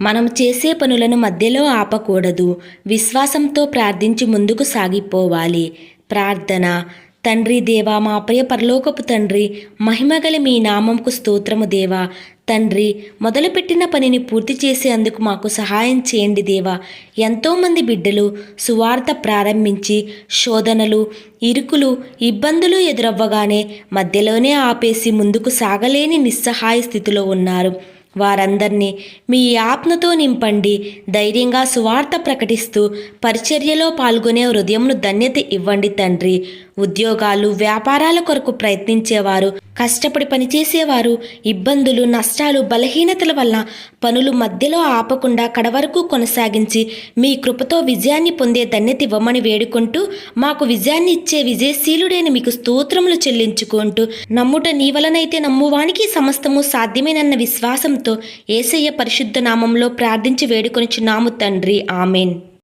మనం చేసే పనులను మధ్యలో ఆపకూడదు. విశ్వాసంతో ప్రార్థించి ముందుకు సాగిపోవాలి. ప్రార్థన. తండ్రి దేవా మా ప్రియ పరలోకపు తండ్రి మహిమగల మీ నామంకు స్తోత్రము దేవా. తండ్రి మొదలుపెట్టిన పనిని పూర్తి చేసేందుకు మాకు సహాయం చేయండి దేవా. ఎంతోమంది బిడ్డలు సువార్త ప్రారంభించి శోధనలు ఇరుకులు ఇబ్బందులు ఎదురవ్వగానే మధ్యలోనే ఆపేసి ముందుకు సాగలేని నిస్సహాయ స్థితిలో ఉన్నారు. వారందరినీ మీ ఆత్మతో నింపండి. ధైర్యంగా సువార్త ప్రకటిస్తూ పరిచర్యలో పాల్గొనే హృదయంను ధన్యత ఇవ్వండి తండ్రి. ఉద్యోగాలు వ్యాపారాల కొరకు ప్రయత్నించేవారు కష్టపడి పనిచేసేవారు ఇబ్బందులు నష్టాలు బలహీనతల వల్ల పనులు మధ్యలో ఆపకుండా కడవరకు కొనసాగించి మీ కృపతో విజయాన్ని పొందే ధన్యత ఇవ్వమని వేడుకుంటూ మాకు విజయాన్ని ఇచ్చే విజయశీలుడైన మీకు స్తోత్రములు చెల్లించుకుంటూ నమ్ముట నీ వలనైతే నమ్మువానికి సమస్తము సాధ్యమేనన్న విశ్వాసంతో ఏసయ్య పరిశుద్ధ నామంలో ప్రార్థించి వేడుకొనిచున్నాము తండ్రి. ఆమెన్.